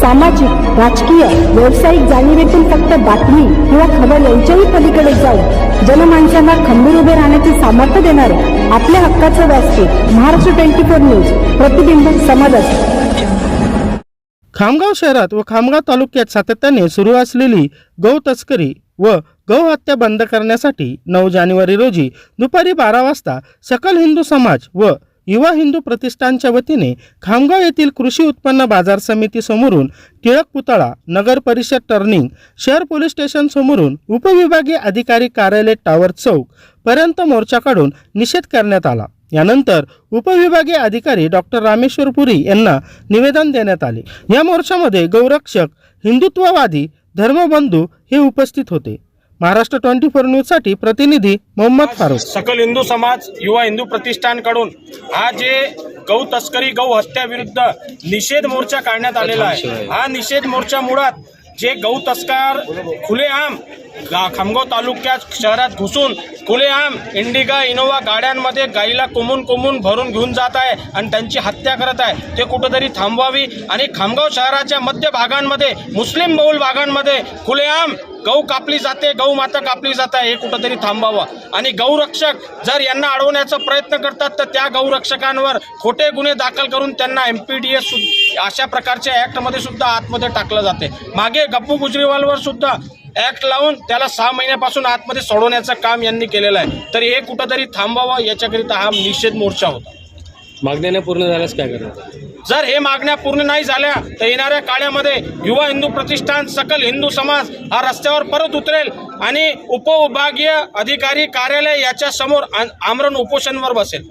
सामाजिक राजकीय व्यावसायिक जाणीवेतून फक्त बातमी किंवा खबर यांच्याही पलीकडे जाऊन जनमानसांना खंबीर उभे राहण्याचे सामर्थ्य देणारे आपल्या हक्काचं व्यासपीठ महाराष्ट्र ट्वेंटी फोर न्यूज प्रतिबिंब समाजात खामगाव शहरात व खामगाव तालुक्यात सातत्याने सुरू असलेली गौ तस्करी व गौ हत्या बंद करण्यासाठी नऊ जानेवारी रोजी दुपारी बारा वाजता सकल हिंदू समाज व युवा हिंदू प्रतिष्ठानच्या वतीने खामगाव येथील कृषी उत्पन्न बाजार समिती समोरून टिळक पुतळा नगर परिषद टर्निंग शहर पोलीस स्टेशन समोरून उपविभागीय अधिकारी कार्यालय टावर चौक पर्यंत मोर्चा काढून निषेध करण्यात आला. यानंतर उपविभागीय अधिकारी डॉक्टर रामेश्वर पुरी यांना निवेदन देण्यात आले. या मोर्चामध्ये गौरक्षक हिंदुत्ववादी धर्मबंधू हे उपस्थित होते. महाराष्ट्र ट्वेंटी फोर न्यूजसाठी प्रतिनिधी मोहम्मद फारूक सकल हिंदू समाज युवा हिंदू प्रतिष्ठानकडून हा जे गौ तस्करी गौ हत्या विरुद्ध निषेध मोर्चा काढण्यात आलेला आहे. हा निषेध मोर्चा मुळात जे गौ तस्कर खुलेआम गा- खामगाव तालुक्यात शहरात घुसून खुलेआम इंडिका इनोवा गाड्यांमध्ये गाईला कोमून कोमून भरून घेऊन जात आहे आणि त्यांची हत्या करत आहे. ते कुठंतरी थांबवावी आणि खामगाव शहराच्या मध्य भागांमध्ये मुस्लिम बहुल भागांमध्ये खुलेआम गहू कापली जाते गौ माता कापली जात आहे हे कुठंतरी थांबावं. आणि गौरक्षक जर यांना अडवण्याचा प्रयत्न करतात तर त्या गौरक्षकांवर खोटे गुन्हे दाखल करून त्यांना एम पी डी एस अशा प्रकारच्या ॲक्टमध्ये सुद्धा आतमध्ये टाकलं जाते. मागे गप्पू गुजरीवालवर सुद्धा ॲक्ट लावून त्याला सहा महिन्यापासून आतमध्ये सोडवण्याचं काम यांनी केलेलं आहे. तर हे कुठंतरी थांबावं याच्याकरिता हा निषेध मोर्चा होता. मागण्याने पूर्ण झाल्यास काय करणार? जर हे मागण्या पूर्ण नाही झाल्या तर येणाऱ्या काळामध्ये युवा हिंदू प्रतिष्ठान सकल हिंदू समाज हा रस्त्यावर परत उतरेल आणि उपविभागीय अधिकारी कार्यालय याच्या समोर आमरण उपोषणवर बसेल.